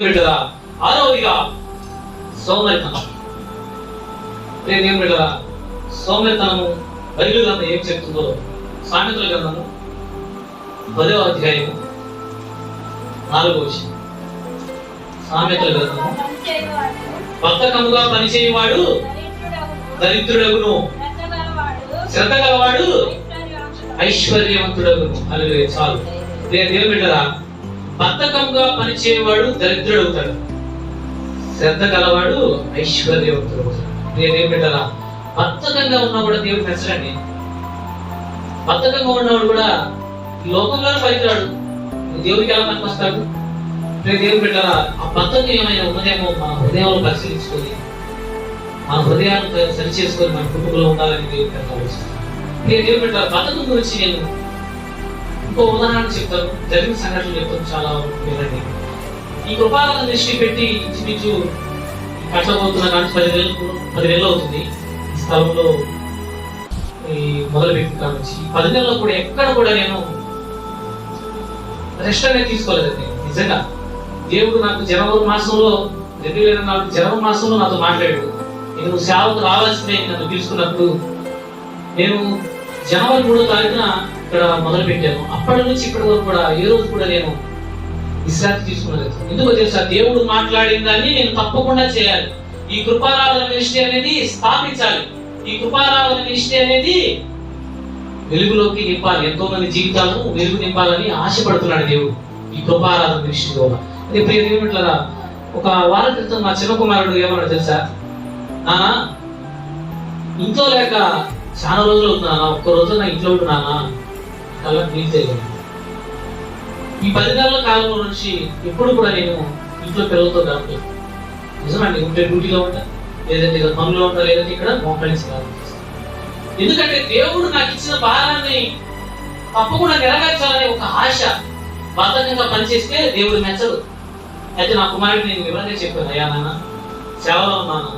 బిడ్డరా ఆరవదిగా సోమరితనం. నేనేం బిడ్డరా సోమరితనము బైబిల్ గ్రంథం ఏం చెప్తుందో సామెతల గ్రంథము పదవ అధ్యాయము నాలుగో విషయం సామెతల గ్రంథము బద్ధకముగా పనిచేయవాడు దరిద్రుడగును. శ్రద్ధ గలవాడు ఐశ్వర్యవంతుడగును. అలాగే చాలు. నేను దేవుని బిడ్డరా బద్ధకంగా పనిచేయవాడు దరిద్రుడు అవుతాడు. శ్రద్ధ గలవాడు ఐశ్వర్యవంతుడు అవుతాడు. నేనేం పెట్టాలా? బద్ధకంగా ఉన్నా కూడా దేవుడు పెంచడండి. బద్ధకంగా ఉన్నవాడు కూడా ఈ లోకంలోనే పనికిరాడు. దేవుడికి ఎలా పనికొస్తాడు నేను దేవుని ఆ బద్ధకం ఏమైనా ఉన్నదేమో మన హృదయంలో పరిశీలించుకొని మన హృదయాన్ని సరి చేసుకొని మన కుటుంబంలో ఉండాలని దేవుడు ఆలోచిస్తాను నేను దేవుడు పెట్టాలి? బద్ధకం గురించి నేను ఇంకో ఉదాహరణ చెప్తాను జరిగిన సంఘటనలు చెప్తాను చాలా వినండి. ఈ కృపాలను దృష్టి పెట్టి ఇంచుమించు కట్టబోతున్న కానీ పది నెలలు పది నెలలు అవుతుంది. ఈ స్థలంలో ఈ మొదలు పెట్టిన కావచ్చు. పది నెలల్లో కూడా ఎక్కడ కూడా నేను రెస్ట్ అనేది తీసుకోలేదండి. నిజంగా దేవుడు నాకు జనవరి మాసంలో రెండు వేల నాలుగు జనవరి మాసంలో నాతో మాట్లాడాడు. నేను సేవకు రావాల్సిందే నన్ను పిలుచుకున్నప్పుడు నేను జనవరి మూడో తారీఖున ఇక్కడ మొదలు పెట్టాను అప్పటి నుంచి ఇప్పటి వరకు కూడా ఏ రోజు కూడా నేను విశ్రాంతి తీసుకోలేదు ఎందుకో తెలుసా? దేవుడు మాట్లాడిన దాన్ని నేను తప్పకుండా చేయాలి. ఈ కృపారాధన మినిస్ట్రీ అనేది స్థాపించాలి. ఈ కృపారాధన మినిస్ట్రీ అనేది వెలుగులోకి నింపాలి. ఎంతో మంది జీవితాలను వెలుగు నింపాలని ఆశపడుతున్నాడు దేవుడు ఈ కృపారాధన మినిస్ట్రీ ద్వారా అదే ప్రియ దేవుట్లరా ఒక వారం క్రితం మా చిన్న కుమారుడు ఏమన్నాడు తెలుసా? నానా ఇంట్లో లేక చాలా రోజులు అవుతున్నానా ఒక్క రోజు నా ఇంట్లో ఉంటున్నానా అలా ఫీల్ తెలియదు ఈ పది నెలల కాలంలో నుంచి ఎప్పుడు కూడా నేను ఇంట్లో పిల్లలతో గడపలేదు. నిజమండి ఉంటే డ్యూటీలో ఉంటా లేదంటే ఇక్కడ పనులు ఉంటా లేదంటే ఇక్కడ మోకలించి ఎందుకంటే దేవుడు నాకు ఇచ్చిన భారాన్ని తప్పకుండా నెరవేర్చాలనే ఒక ఆశ బద్ధకంగా పనిచేస్తే దేవుడు మెచ్చదు అయితే నా కుమారుడు నేను వివరంగా చెప్పాను అయ్యా నాన్న సేవలో నాన్న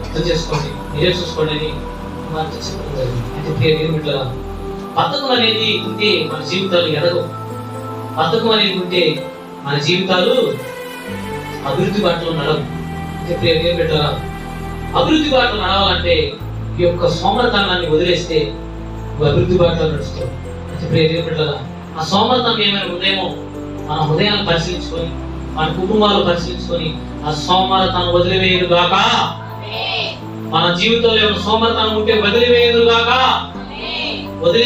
అర్థం చేసుకోండి మీరే చూసుకోండి అని కుమార్తె చెప్పడం జరిగింది. అయితే బద్ధకం అనేది ఉంటే మన జీవితాలు ఎదగవు. బద్ధకం అనేది ఉంటే మన జీవితాలు అభివృద్ధి బాటలో నడవు. దేవుని బిడ్డలారా, అభివృద్ధి బాటలో నడవాలంటే ఈ యొక్క సోమరతనాన్ని వదిలేస్తే నువ్వు అభివృద్ధి బాటలో నడుస్తావు దేవుని బిడ్డలారా, ఆ సోమరతనం ఏమైనా ఉందేమో మన హృదయాన్ని పరిశీలించుకొని మన కుటుంబాలు పరిశీలించుకొని ఆ సోమరతనం వదిలివేయదు గాక. మన జీవితంలో ఏమైనా సోమరతనం ఉంటే వదిలివేయదు గాక. వదిలి